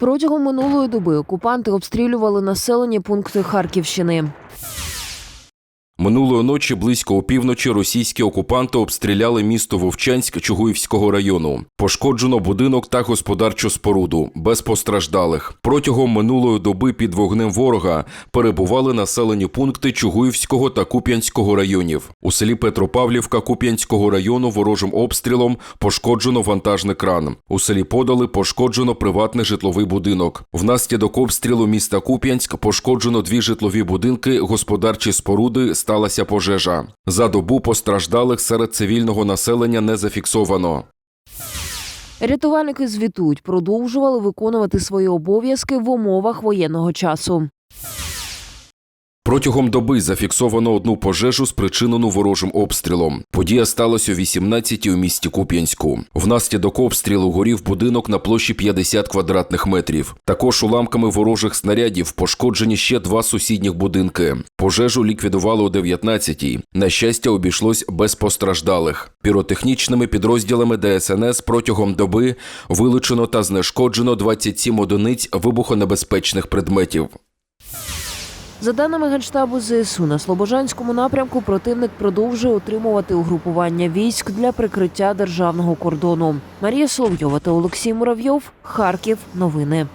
Протягом минулої доби окупанти обстрілювали населені пункти Харківщини. Минулої ночі близько опівночі російські окупанти обстріляли місто Вовчанськ Чугуївського району. Пошкоджено будинок та господарчу споруду без постраждалих. Протягом минулої доби під вогнем ворога перебували населені пункти Чугуївського та Куп'янського районів. У селі Петропавлівка Куп'янського району ворожим обстрілом пошкоджено вантажний кран. У селі Подали пошкоджено приватний житловий будинок. Внаслідок обстрілу міста Куп'янськ пошкоджено дві житлові будинки, господарчі споруди, сталася пожежа. За добу постраждалих серед цивільного населення не зафіксовано. Рятувальники звітують, продовжували виконувати свої обов'язки в умовах воєнного часу. Протягом доби зафіксовано одну пожежу, спричинену ворожим обстрілом. Подія сталася о 18-й у місті Куп'янську. Внаслідок обстрілу горів будинок на площі 50 квадратних метрів. Також уламками ворожих снарядів пошкоджені ще два сусідніх будинки. Пожежу ліквідували о 19-й. На щастя, обійшлось без постраждалих. Піротехнічними підрозділами ДСНС протягом доби вилучено та знешкоджено 27 одиниць вибухонебезпечних предметів. За даними Генштабу ЗСУ, на Слобожанському напрямку противник продовжує отримувати угрупування військ для прикриття державного кордону. Марія Соловйова та Олексій Муравйов. Харків. Новини.